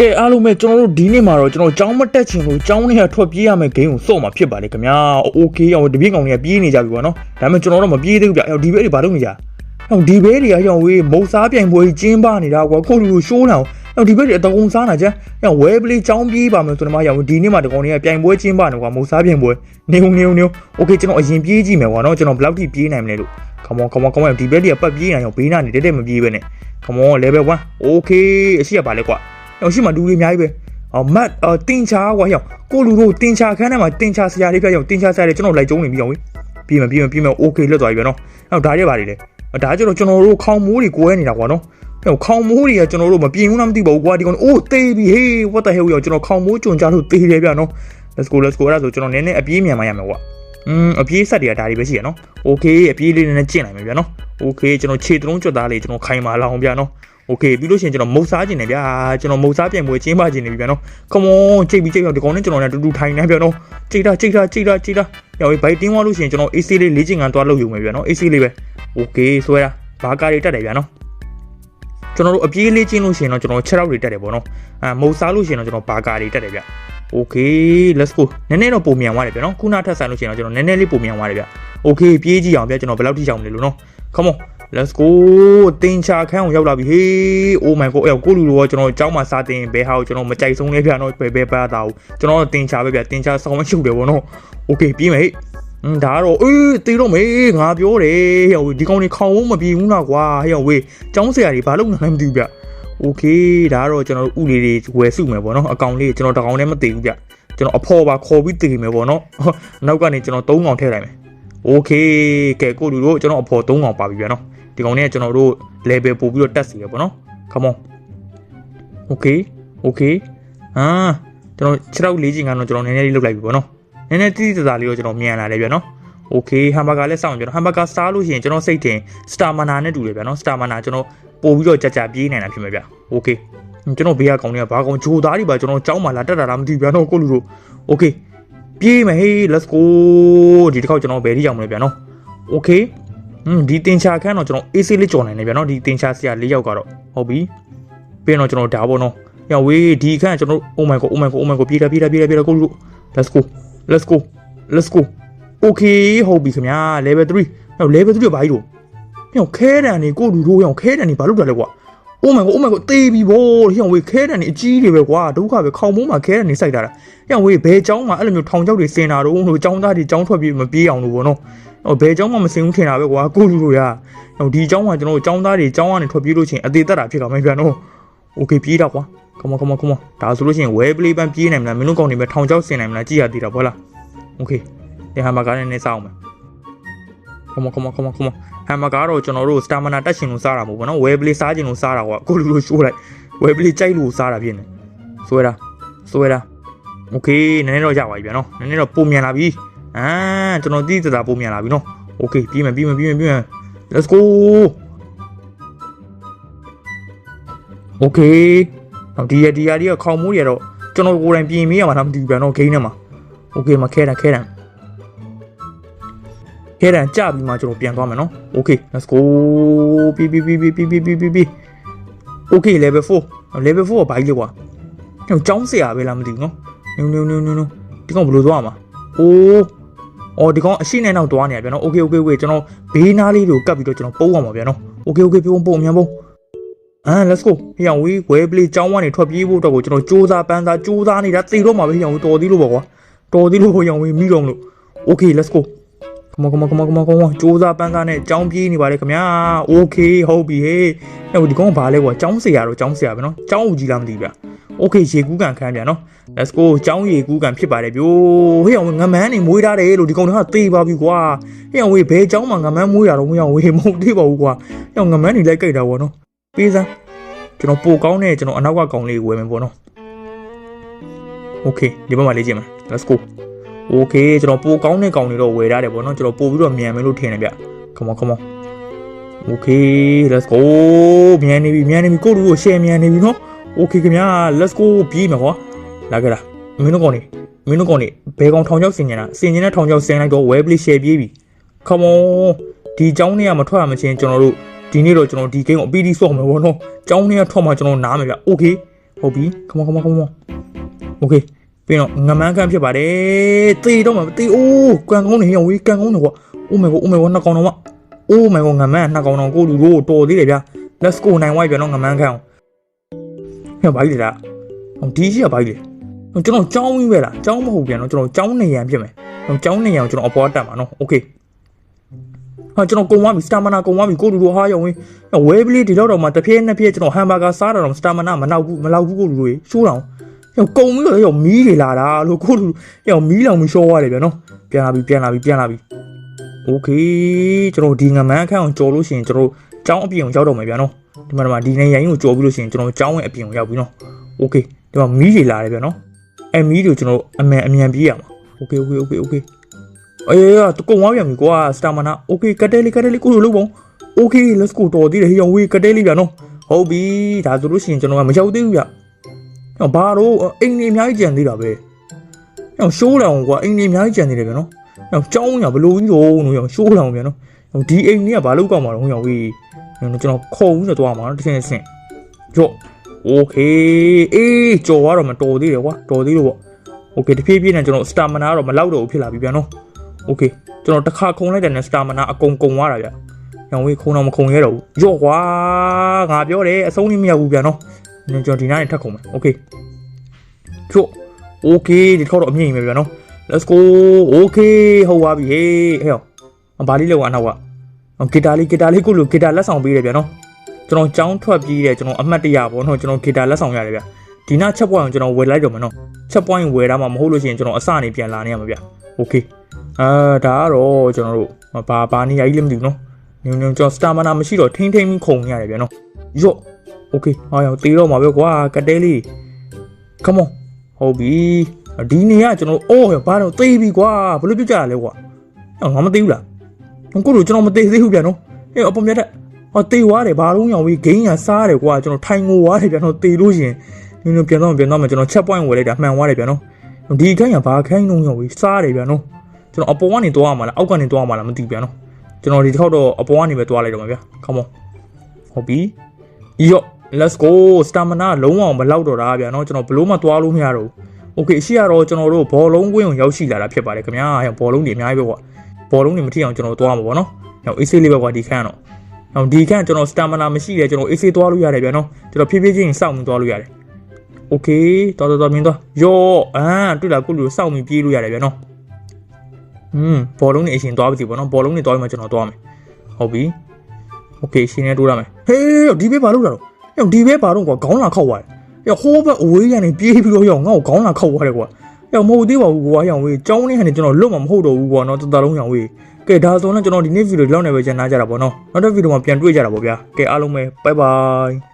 ကဲအားလုံးပဲကျွန်တော်တို့ဒီနေ့မှာတော့ကျွန်တော်ကြောင်းမတက်ချင်လို့ကြောင်းနဲ့ထွက်ပြေးရမယ့်ဂိမ်းကိုစော့မှာဖြစ်ပါလေခင်ဗျာโอเคအောင်တပြည့်ကောင်တွေကပြေးနေကြပြီပေါ့နော်ဒါပေမဲ့ကျွန်တော်တော့မပြေးသေးဘူးဗျအဲ့ဒီဘဲတွေဘာလုပ်နေကြဟောဒီဘဲတွေကရောင်ဝေးမုတ်စားပြိုင်ပွဲကြီးကျင်းပနေတာကွာခုလူလူရှိုးလာအောင်ဟောဒီဘဲတွေအတုံးစားနာကြဟောဝဲပလေးကြောင်းပြေးပါမယ်ဆိုတော့မှရောင်ဒီနေ့မှာတကောင်တွေကပြိုင်ပွဲကျင်းပနေကွာမုတ်စားပြိုင်ပွဲနေုံနေုံနေုံโอเคကျွန်တော်အရင်ပြေးကြည့်မယ်ကွာနော်ကျွန်တော်ဘယ်လောက်ထိပြေးနိုင်မလဲလို့ come on come on come on ဒီဘဲတွေကပတ်ပြေးနေအောင်ဘေးနာနေတက်တက်မပြေးပဲနဲ့ come on level 1 okay အရှိရပါလေကွာ ဟောရှိမှလူတွေအများကြီးပဲ အော်မတ်အော်တင်ချာကွာဟောကိုလူတို့တင်ချာခန်းထဲမှာတင်ချာဆရာလေးပြရောက်တင်ချာဆရာလေးကျွန်တော်လိုက်ကျုံနေပြီအောင်ဝေးပြီးမှပြီးမှပြီးမှโอเคလွတ်သွားပြီဗျာနော်အဲ့ဒါရဲပါလေလေဒါကျတော့ကျွန်တော်တို့ခေါင်မိုးတွေကိုဲနေတာကွာနော်ဟဲ့ခေါင်မိုးတွေကကျွန်တော်တို့မပြင်းဘူးလားမသိပါဘူးကွာဒီကောင်အိုးတေးပြီဟေး what the hell ရောကျွန်တော်ခေါင်မိုးကြွန်ကြလို့တေးတယ်ဗျာနော် let's go let's go အဲ့ဒါဆိုကျွန်တော်နည်းနည်းအပြေးမြန်မှရမယ်ကွာอืมအပြေးဆက်တွေကဒါတွေပဲရှိရနော်โอเคအပြေးလေးနည်းနည်းကျင့်နိုင်မယ်ဗျာနော်โอเคကျွန်တော်ခြေသုံးကြွသားလေးကျွန်တော်ခိုင်မာလာအောင်ဗျာနော် โอเคပြီးလို့ရှိရင်ကျွန်တော်မုတ်စားခြင်းနေဗျာကျွန်တော်မုတ်စားပြန်ပွဲကျင်းပခြင်းနေပြီဗျာနော် come on ချိန်ပြီးချိန်ရောက်ဒီကောင်နဲ့ကျွန်တော်နဲ့တူတူထိုင်နေဗျာနော်ချိန်တာချိန်တာချိန်တာချိန်တာရောက်ဘိုက်တင်းသွားလို့ရှိရင်ကျွန်တော် AC လေးလေးချင်ကန်သွားလို့ယူမယ်ဗျာနော် AC လေးပဲโอเคဆွဲတာဘာကာတွေတက်တယ်ဗျာနော်ကျွန်တော်တို့အပြေးလေးချင်းလို့ရှိရင်တော့ကျွန်တော်6ရောက်တွေတက်တယ်ပေါ့နော်အာမုတ်စားလို့ရှိရင်တော့ကျွန်တော်ဘာကာတွေတက်တယ်ဗျโอเค let's go နည်းနည်းတော့ပုံမြန်သွားတယ်ဗျာနော်ခုနထပ်ဆိုင်လို့ရှိရင်တော့ကျွန်တော်နည်းနည်းလေးပုံမြန်သွားတယ်ဗျโอเคပြေးကြည့်အောင်ဗျာကျွန်တော်ဘယ်လောက်ထိချောင်မလဲလို့နော် come on let's go တင်ချာခန်းကိုရောက်လာပြီဟေး oh my god အဲ့ကိုလူတော့ကျွန်တော်အเจ้าမှာစာတင်ဘဲဟာကိုကျွန်တော်မကြိုက်ဆုံးလေးဗျာနော်ဘယ်ဘဲပါတာကိုကျွန်တော်တင်ချာပဲဗျာတင်ချာဆောင်းမရှုပ်တယ်ဗောနော် okay ပြီးမယ်ဟေးအင်းဒါကတော့အေးတေးတော့မေးငါပြောတယ်ဟဲ့ဒီကောင်တွေခေါင်ဝုံးမပြေဘူးလားကွာဟဲ့ဝေးကျောင်းဆရာတွေဘာလုပ်နေလဲမသိဘူးဗျ okay ဒါကတော့ကျွန်တော်တို့ဥလေးတွေဝယ်စုမယ်ဗောနော်အကောင်လေးကျွန်တော်တကောင်နဲ့မသိဘူးဗျကျွန်တော်အဖော်ပါခေါ်ပြီးတည်မယ်ဗောနော်နောက်ကနေကျွန်တော်၃កောင်ထည့်လိုက်မယ် okay ကဲကိုလူတို့ကျွန်တော်အဖော်၃កောင်ပါပြီဗျာနော် ဒီကောင်လေးကကျွန်တော်တို့ level ပို့ပြီးတော့တက်စီရပေါ့နော် come on okay okay အာကျွန်တော်6တော့လေးချင်ကတော့ကျွန်တော်နည်းနည်းလေးလုတ်လိုက်ပြီပေါ့နော်နည်းနည်းတိတိကျကျလေးတော့ကျွန်တော်မြန်လာတယ်ဗျာနော် okay hamburger လည်းစောင့်ကြတော့ hamburger စားလို့ရှိရင်ကျွန်တော်စိတ်တင် star mana နဲ့တူတယ်ဗျာနော် star mana ကျွန်တော်ပို့ပြီးတော့ကြာကြာပြေးနိုင်တာဖြစ်မယ်ဗျာ okay ကျွန်တော်ဘေးကကောင်တွေကဘာကောင်ဂျိုသားတွေပါကျွန်တော်ကြောင်းမှလာတက်တာလားမသိဘူးဗျာနော်ကိုလူတို့ okay ပြေးမယ်ဟေး let's go ဒီတစ်ခေါက်ကျွန်တော်ဘယ်ထိရောက်မလဲဗျာနော် okay อื มဒီတင်ချာခန်းတော့ကျွန်တော် AC လေးကြော်နိုင်တယ်ဗျာနော်ဒီတင်ချာဆရာ၄ယောက်ကတော့ဟုတ်ပြီပြီးတော့ကျွန်တော်ဒါပေါ့နော်ညဝေးဒီခန်းကျွန်တော် oh my god oh my god oh my god ပြေးတာပြေးတာပြေးတာပြေးတာကိုလူ let's go let's go let's go okay ဟုတ်ပြီခင်ဗျာ level 3ဟော level 3ကဘာကြီးတော့ဟောခဲတန်နေကိုလူတို့ဟောခဲတန်နေဘာလုပ်တာလဲကွာ oh my god oh my god တေးပြီဗောဟောဝေးခဲတန်နေအကြီးတွေပဲကွာဒုက္ခပဲခေါင်မိုးမှာခဲတန်နေစိုက်တာလားဟောဝေးဘယ်เจ้าမှာအဲ့လိုမျိုးထောင်ချောက်တွေစင်တာတော့လို့เจ้าသားတွေเจ้าထွက်ပြီးမပြေးအောင်လို့ဗောနော် ဟိုဘယ်เจ้าမှမစင်ဘူးထင်တာပဲကွာကိုလူတို့ရဟိုဒီเจ้าကကျွန်တော်တို့เจ้าသားတွေเจ้าကနေထွက်ပြေးလို့ချင်းအသေးသက်တာဖြစ်ကောင်မပြန်တော့โอเคပြေးတော့ကွာ come on come on come on ဒါဆိုလို့ချင်း well play ပန်းပြေးနိုင်မလားမင်းတို့ကောင်တွေပဲထောင်ချောက်စင်နိုင်မလားကြည့်ရသေးတာဗောလားโอเคဒီဟာမကားနဲ့နေစားအောင်မယ် come on come on come on come on ဟာမကားတော့ကျွန်တော်တို့ stamina တက်ရှင်လို့စားတာမဟုတ်ဘူးနော် well play စားခြင်းလို့စားတာကွာကိုလူတို့ရှိုးလိုက် well play ကြိုက်လို့စားတာဖြစ်နေဆွဲတာဆွဲတာโอเคနည်းနည်းတော့ရပါပြီဗျာနော်နည်းနည်းတော့ပုံမြန်လာပြီအာကျွန်တော်တိတိကျကျပုံမြန်လာပြီနော် โอเคပြီးမယ်ပြီးမယ်ပြီးမယ်ပြီးမယ် let's go โอเคဟောဒီရဒီရဒီကခေါင်မိုးတွေကတော့ကျွန်တော်ကိုယ်တိုင်ပြင်မေးရမှာလားမသိဘူးဗျာနော်ဂိမ်းထဲမှာโอเคမခဲတန်ခဲတ ဟဲတန်ကြပြီးမှကျွန်တော်ပြန်သွားမယ်နော်။ Okay let's go ပြီးပြီးပြီးပြီးပြီးပြီးပြီးပြီး Okay level 4 level 4ကဘာကြီးလဲကွာ။ကျွန်တော်ចောင်းဆရာပဲလားမသိဘူးနော်။ No no no no no ဒီကောင်ဘယ်လိုသွားမှာ။အိုးအော်ဒီကောင်အရှိနဲ့နောက်သွားနေရပြန်နော်။ Okay okay wait ကျွန်တော်ဘေးနားလေးတွေကိုကပ်ပြီးတော့ကျွန်တော်ပုံးအောင်ပါဗျာနော်။ Okay okay ပြုံးပုံးအမြန်ပုံးဟမ် let's go ဟိယံဝီဝဲပလေးចောင်းဝါနေထွက်ပြေးဖို့အတွက်ကိုကျွန်တော်စူးစမ်းပန်းစားစူးစမ်းနေတာသေတော့မှာပဲဟိယံဝီတော်သေးလို့ပေါ့ကွာတော်သေးလို့ဟိယံဝီမိတော့မလို့ okay let's go come on come on come on come on come on စူးစမ်းပန်းစားနဲ့ចောင်းပြေးနေပါလေခင်ဗျာ။ Okay ဟုတ်ပြီဟေး။အဲ့ဒီကောင်ကဘာလဲကွာចောင်းဆရာတော့ចောင်းဆရာပဲနော်။ចောင်းဦးကြီးလားမသိဘူးဗျာ။ Okay ရေကူးကန်ခန်းဗျာနော်။ let's go ចောင်းရေကူးကန်ဖြစ်ပါတယ်ဗျိုးဟေ့အောင်ငမန်းနေမွေးထားတယ်လို့ဒီကောင်တွေကသေပါပြီကွာဟေ့အောင်ဝေးဘဲចောင်းမှာငမန်းမွေးရတော့မရအောင်ဝေးမဟုတ်သေးပါဘူးကွာဟေ့အောင်ငမန်းနေလိုက်ကြိုက်တာဗောနော်ပေးစမ်းကျွန်တော်ပိုကောင်းတဲ့ကျွန်တော်အနောက်ကကောင်လေးကိုဝယ်မယ်ဗောနော် okay ဒီဘက်မှာလေးကြည့်မယ် let's go okay ကျွန်တော်ပိုကောင်းတဲ့ကောင်တွေတော့ဝယ်ထားတယ်ဗောနော်ကျွန်တော်ပို့ပြီးတော့မြန်မယ်လို့ထင်တယ်ဗျ come on come on okay let's go မြန်နေပြီမြန်နေပြီကိုလူကို share မြန်နေပြီနော် okay ခင်ဗျာ let's go ပြေးမယ်ကွာလာကြတာမင်းတို့ကောင်နေမင်းတို့ကောင်နေဘယ်ကောင်ထောင်ချောက်ဆင်နေတာဆင်နေတဲ့ထောင်ချောက်ဆင်လိုက်တော့ web play share ပြေးပြီ come on ဒီเจ้าနေရမထွက်ရမချင်းကျွန်တော်တို့ဒီနေ့တော့ကျွန်တော်ဒီ game ကိုအပီးဒီဆော့မယ်ဗောနော်เจ้าနေရထွက်မှကျွန်တော်နားမယ်ဗျ okay ဟုတ်ပြီ come on come on come on okay ပြီးတော့ငမန်းခန့်ဖြစ်ပါတယ်တေတော့မတေအိုးကန်ကောင်းနေရောဝေးကန်ကောင်းနေကွာ oh my god oh my god နှစ်ကောင်တော့မ oh my god ငမန်းနှစ်ကောင်တော့ကိုလူတို့တော်သေးတယ်ဗျာ let's go နိုင်ဝိုက်ပြန်တော့ငမန်းခန့်အောင်ဟဲ့ဘာကြီးလဲလားဟောဒီရှိရဘာကြီးလဲကျွန်တော်ကြောင်းကြီးပဲလားကြောင်းမဟုတ်ပြန်တော့ကျွန်တော်ကြောင်းနေရန်ဖြစ်မယ်ကြောင်းနေရန်ကျွန်တော်အပေါ်တက်မှာနော် okay ဟာကျွန်တော်ကုံသွားပြီစတာမနာကုံသွားပြီကိုလူတို့ဟာရောင်းဝင်းဝဲပလေးဒီတော့တော့မှတစ်ပြည့်နှစ်ပြည့်ကျွန်တော်ဟမ်ဘာဂါစားတာတော့စတာမနာမနောက်ဘူးမလောက်ဘူးကိုလူတို့ရှိုးတော င်ရောကုံပြီးတော့ရောမီးတွေလာတာလို့ကိုလူရောမီးလောင်ပြီးရှောသွားတယ်ဗျာနော်ပြန်လာပြီပြန်လာပြီပြန်လာပြီโอเคကျွန်တော်ဒီငမန်းအခန်းကိုကြော်လို့ရှိရင်ကျွန်တော်ကျောင်းအပြင်ကိုရောက်တော့မယ်ဗျာနော်ဒီမှာဒီမှာဒီနေရိုင်းကိုကြော်ပြီးလို့ရှိရင်ကျွန်တော်ကျောင်းရဲ့အပြင်ကိုရောက်ပြီနော်โอเคဒီမှာမီးတွေလာတယ်ဗျာနော်အဲမီးတွေကျွန်တော်အမြန်အမြန်ပြေးရမှာโอเคโอเคโอเคโอเค အေးရတကုံသွားပြန်ပြီကွာစတာမနာโอเคကတ်တဲလေးကတ်တဲလေးကိုလိုလုပ်ပါဦးโอเค let's go တော်သေးတယ်ဟေးရောင်ဝေးကတ်တဲလေးပြန်နော်ဟုတ်ပြီဒါဆိုလို့ရှိရင်ကျွန်တော်ကမရောက်သေးဘူးဗျဟော ဘာတော့အိမ်နေအများကြီးကြံသေးတာပဲဟောရှိုးလောင်ကွာအိမ်နေအများကြီးကြံသေးတယ်ဗျနော်ဟောကြောင်းရဘလို့ကြီးတော့လို့ရောရှိုးလောင်ပြန်နော်ဟောဒီအိမ်ကြီးကဘာလို့ကောက်မှာတော့ဟောရောင်ဝေးကျွန်တော်ခုံပြီးတော့သွားမှာနော်တစ်ဆင့်တစ်ဆင့်ကြော့โอเคအေးကြော်သွားတော့မတော်သေးတယ်ကွာတော်သေးလို့ပေါ့โอเคတဖြည်းဖြည်းနဲ့ကျွန်တော်စတာမနာတော့မလောက်တော့ဘူးဖြစ်လာပြီဗျနော် โอเคကျွန်တော်တစ်ခါခုံလိုက်တဲ့နဲ့စတာမနာအကုန်ကုံသွားတာဗျ။ရောင်ဝေးခုံတော့မခုံရဲတော့ဘူး။ရော့ကွာငါပြောတယ်အဆုံးကြီးမရဘူးဗျာနော်။နင် ကျွန်တော်ဒီနားနဲ့ထပ်ခုံမယ်။โอเค။ချို့โอเคဒီခေါက်တော့အမြင့်ကြီးပဲဗျာနော်။ Let's go โอเคဟုတ်ပါပြီဟေးဟဲ့။ဘာလေးလောက်အနောက်က။ဂီတာလေးဂီတာလေးကိုလိုဂီတာလက်ဆောင်ပေးတယ်ဗျာနော်။ကျွန်တော်ကြောင်းထွက်ပြီးတယ်ကျွန်တော်အမှတ်တရပေါ့နော်ကျွန်တော်ဂီတာလက်ဆောင်ရတယ်ဗျ။ဒီနားချက်ပွိုင်းကိုကျွန်တော်ဝယ်လိုက်တော့မယ်နော်။ချက်ပွိုင်းဝယ်တာမှမဟုတ်လို့ရှိရင်ကျွန်တော်အစနေပြန်လာနေရမှာဗျ။โอเค အာဒါကတော့ကျွန်တော်တို့ဘာဘာနေရာကြီးလည်းမသိဘူးနော်ညုံညုံကျွန်တော်စတာမနာမရှိတော့ထိမ့်ထိမ့်ပြီးခုံနေရတယ်ဗျာနော်ယော့ โอเคဟာရောတေးတော့မှာပဲကွာကတဲလေး come on ဟုတ်ပြီဒီနေရကျွန်တော်အိုးဘာတော့တေးပြီကွာဘလို့ပြကြရလဲကွာငါမသိဘူးလားကိုတို့ကျွန်တော်မသိသေးဘူးဗျာနော်အေးအပေါ်မြတ်တဲ့ဟောတေးွားတယ်ဘာလုံးရောင်ပြီးဂိမ်းရစားတယ်ကွာကျွန်တော်ထိုင်ငိုွားတယ်ဗျာနော်တေးလို့ရှင်ညုံညုံပြန်တော့ပြန်တော့မှကျွန်တော်ချက်ပွိုင်းဝယ်လိုက်တာမှန်ွားတယ်ဗျာနော်ဒီခိုင်းရဘာခိုင်းလုံးရောင်ပြီးစားတယ်ဗျာနော် ကျွန်တော်အပေါ်ကနေသွားရမှာလားအောက်ကနေသွားရမှာလားမသိဘူးဗျာနော်ကျွန်တော်ဒီတစ်ခေါက်တော့အပေါ်ကနေပဲသွားလိုက်တော့မှာဗျာ come on ဟုတ်ပြီယော့ let's go stamina လုံးဝမလောက်တော့တာဗျာနော်ကျွန်တော်ဘလို့မှသွားလို့မရတော့ဘူး okay အရှိရတော့ကျွန်တော်တို့ဘောလုံးကွင်းကိုရောက်ရှိလာတာဖြစ်ပါတယ်ခင်ဗျာဘောလုံးတွေအများကြီးပဲကွာဘောလုံးတွေမထိအောင်ကျွန်တော်သွားမှာပေါ့နော်နောက် AC လေးပဲကွာဒီခန့်တော့နောက်ဒီခန့်ကျွန်တော် stamina မရှိတယ်ကျွန်တော် AC သွားလို့ရတယ်ဗျာနော်ကျွန်တော်ဖြည်းဖြည်းချင်းစောင့်ပြီးသွားလို့ရတယ် okay တော်တော်တော်မြင်သွားယော့အာတွေ့လားကိုလူစောင့်ပြီးပြေးလို့ရတယ်ဗျာနော် อืมဘောလုံးနေအရှင်သွားပြီပေါ့နော်ဘောလုံးနေသွားပြီးမှကျွန်တော်သွားမယ်ဟုတ်ပြီโอเคရှင်နေတိုးရမယ်ဟေးဒီဘေးဘာလုပ်တာတော့ ဟဲ့ဒီဘေးဘာတော့ကွာခေါင်းလာခောက်သွားတယ်ဟဲ့ဟိုးဘက်အဝေးရနေပြေးပြီးတော့ရောငါ့ကိုခေါင်းလာခောက်သွားတယ်ကွာဟဲ့မဟုတ်သေးပါဘူးကွာရောင်ဝေးចောင်းနေဟန်နေကျွန်တော်လွတ်မှာမဟုတ်တော့ဘူးကွာနော်တတလုံးရောင်ဝေးကဲဒါဆိုတော့ကျွန်တော်ဒီနေ့ဗီဒီယိုလောက်နေပဲကျန်နာကြတာပေါ့နော်နောက်တဲ့ဗီဒီယိုမှာပြန်တွေ့ကြတာပေါ့ဗျာကဲအားလုံးပဲဘိုင်ဘိုင်